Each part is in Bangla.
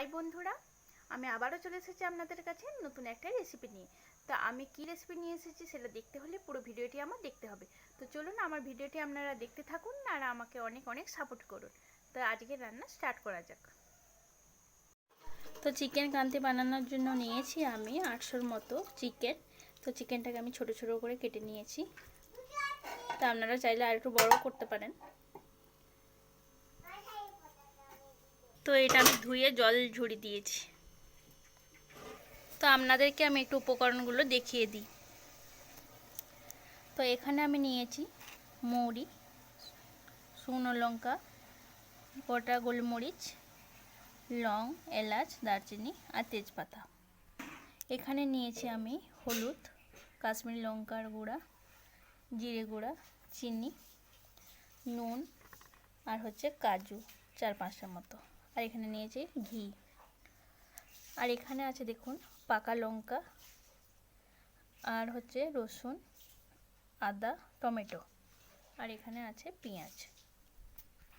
হাই বন্ধুরা, আমি আবারও চলে এসেছি আপনাদের কাছে নতুন একটা রেসিপি নিয়ে। তো আমি কি রেসিপি নিয়ে এসেছি সেটা দেখতে হলে পুরো ভিডিওটি আমার দেখতে হবে। তো চলুন আমার ভিডিওটি আপনারা দেখতে থাকুন আর আমাকে অনেক অনেক সাপোর্ট করুন। তো আজকে রান্না স্টার্ট করা যাক। তো চিকেন কান্তি বানানোর জন্য নিয়েছি আমি আটশোর মতো চিকেন তো চিকেনটাকে আমি ছোট ছোট করে কেটে নিয়েছি। তা আপনারা চাইলে আর একটু বড় করতে পারেন। তো এটা আমি ধুয়ে জল ঝুড়ি দিয়েছি। তো আপনাদেরকে আমি একটু উপকরণগুলো দেখিয়ে দিই। তো এখানে আমি নিয়েছি মৌরি, শুকনো লঙ্কা, গোটা গোলমরিচ, লং, এলাচ, দারচিনি আর তেজপাতা। এখানে নিয়েছি আমি হলুদ, কাশ্মীরি লঙ্কার গুঁড়া, জিরে গুঁড়া, চিনি, নুন আর হচ্ছে কাজু চার পাঁচটার মতো। আর এখানে নিয়েছি ঘি। আর এখানে আছে দেখুন পাকা লঙ্কা আর হচ্ছে রসুন, আদা, টমেটো। আর এখানে আছে পেঁয়াজ।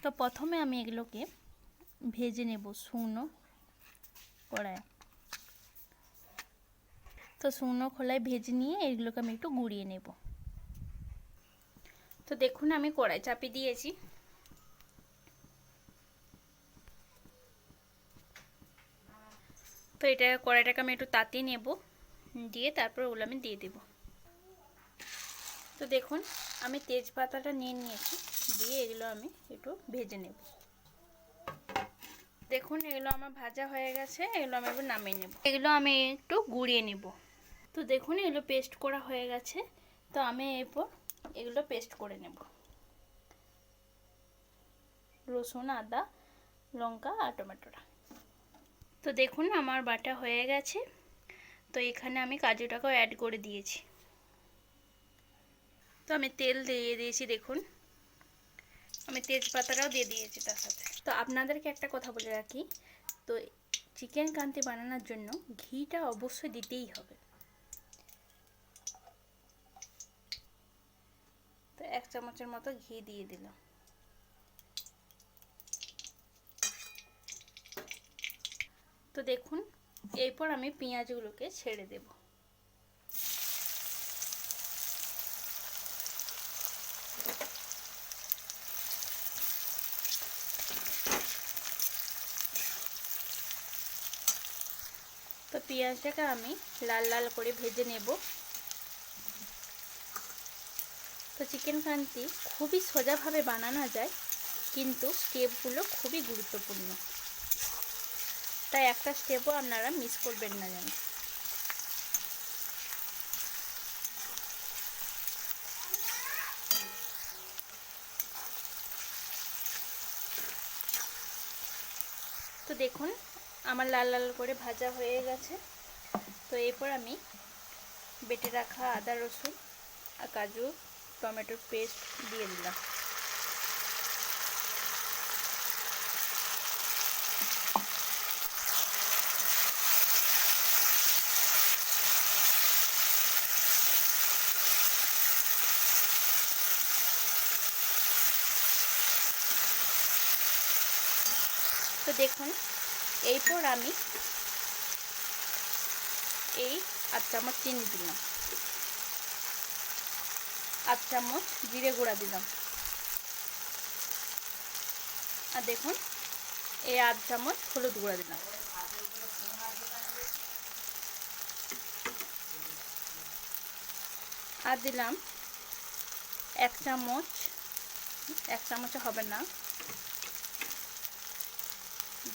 তো প্রথমে আমি এগুলোকে ভেজে নেব শুকনো কড়ায় তো শুকনো খোলায় ভেজে নিয়ে এগুলোকে আমি একটু গুঁড়িয়ে নেব। তো দেখুন আমি কড়াই চাপিয়ে দিয়েছি। তো এটা কড়াইটাকে আমি একটু তাতিয়ে নেব, দিয়ে তারপর ওগুলো আমি দিয়ে দেব। তো দেখুন, আমি তেজপাতাটা নিয়ে নিয়েছি, দিয়ে এগুলো আমি একটু ভেজে নেব। দেখুন, এগুলো আমার ভাজা হয়ে গেছে, এগুলো আমি এবার নামিয়ে নেব। এগুলো আমি একটু গুঁড়িয়ে নেব। তো দেখুন, এগুলো পেস্ট করা হয়ে গেছে, তো আমি এরপর এগুলো পেস্ট করে নেব। রসুন, আদা, লঙ্কা আর টমেটোটা। তো দেখুন আমার বাটা হয়ে গেছে। তো এখানে আমি কাজুটাকেও অ্যাড করে দিয়েছি। তো আমি তেল দিয়ে দিয়েছি দেখুন। আমি তেজপাতাটাও দিয়ে দিয়েছি তার সাথে। তো আপনাদেরকে একটা কথা বলে রাখি, তো চিকেন কান্তি বানানোর জন্য ঘিটা অবশ্যই দিতেই হবে। তো এক চামচের মতো ঘি দিয়ে দিলাম। তো দেখুন, এরপর আমি পেঁয়াজগুলোকে ছেড়ে দেব। তো পেঁয়াজটাকে আমি লাল লাল করে ভেজে নেব। তো চিকেন কান্তি খুবই সোজাভাবে বানানো যায়, কিন্তু স্টেপগুলো খুবই গুরুত্বপূর্ণ। তাই একটা স্টেপও আপনারা মিস করবেন না যেন। তো দেখুন, আমার লাল লাল করে ভাজা হয়ে গেছে। তো এরপর আমি বেটে রাখা আদা রসুন আর কাজু টমেটোর পেস্ট দিয়ে দিলাম। তো দেখুন এরপর আমি এই আধ চামচ চিনি দিলাম। আধ চামচ জিরে গুঁড়া দিলাম। আর দেখুন, এই আধ চামচ হলুদ গুঁড়া দিলাম। আর দিলাম এক চামচ, এক চামচে হবে না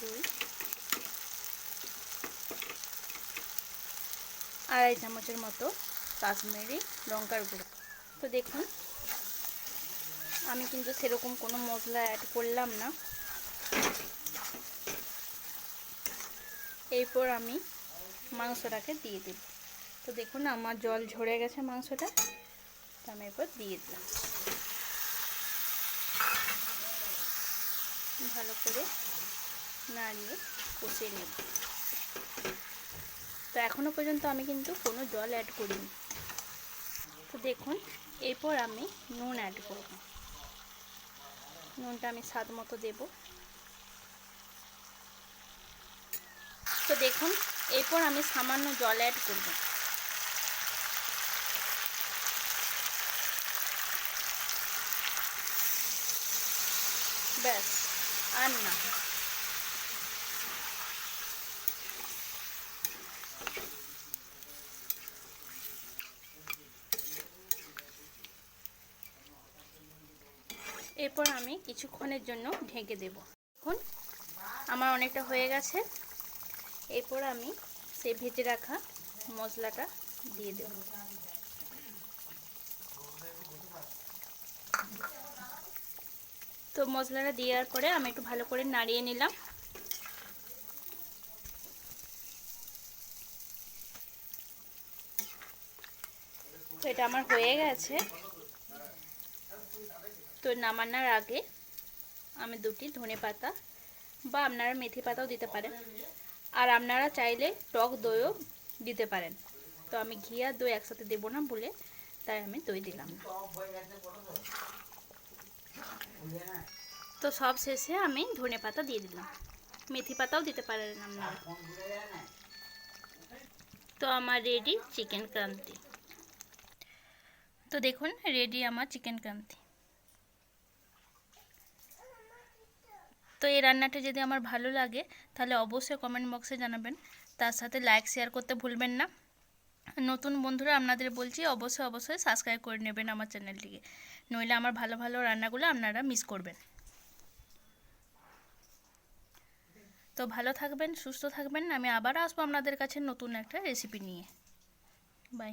দুই, আড়াই চামচের মতো কাশ্মীরি লঙ্কার গুঁড়ো। তো দেখুন, আমি কিন্তু সেরকম কোনো মশলা অ্যাড করলাম না। এরপর আমি মাংসটাকে দিয়ে দেব। তো দেখুন, আমার জল ঝরে গেছে মাংসটা। তো আমি এরপর দিয়ে দিলাম। ভালো করে নাড়িয়ে কষিয়ে নেব। তো এখনও পর্যন্ত আমি কিন্তু কোনো জল অ্যাড করিনি। তো দেখুন, এরপর আমি নুন অ্যাড করব। নুনটা আমি স্বাদ মতো দেব। তো দেখুন, এরপর আমি সামান্য জল অ্যাড করব। ব্যাস, আর না। এরপর আমি কিছুক্ষণের জন্য ঢেকে দেব। এখন আমার অনেকটা হয়ে গেছে। এরপর আমি সেই ভেজে রাখা মশলাটা দিয়ে দেব। তো মশলাটা দেওয়ার পরে আমি একটু ভালো করে নাড়িয়ে নিলাম। তো এটা আমার হয়ে গেছে। তো নামানোর আগে আমি দুটি ধনে পাতা বা আপনারা মেথি পাতাও দিতে পারেন। আর আপনারা চাইলে টক দইও দিতে পারেন। তো আমি ঘি আর দই একসাথে দেবো না বলে তাই আমি দই দিলাম না। তো সব শেষে আমি ধনে পাতা দিয়ে দিলাম। মেথি পাতাও দিতে পারেন আপনারা। তো আমার রেডি চিকেন ক্রান্তি। তো দেখুন রেডি আমার চিকেন ক্রান্তি। তো এই রান্নাটা যদি আমার ভালো লাগে, তাহলে অবশ্যই কমেন্ট বক্সে জানাবেন। তার সাথে লাইক শেয়ার করতে ভুলবেন না। নতুন বন্ধুরা আপনাদের বলছি, অবশ্যই অবশ্যই সাবস্ক্রাইব করে নেবেন আমার চ্যানেলটিকে। নইলে আমার ভালো ভালো রান্নাগুলো আপনারা মিস করবেন। তো ভালো থাকবেন, সুস্থ থাকবেন। আমি আবার আসব আপনাদের কাছে নতুন একটা রেসিপি নিয়ে। বাই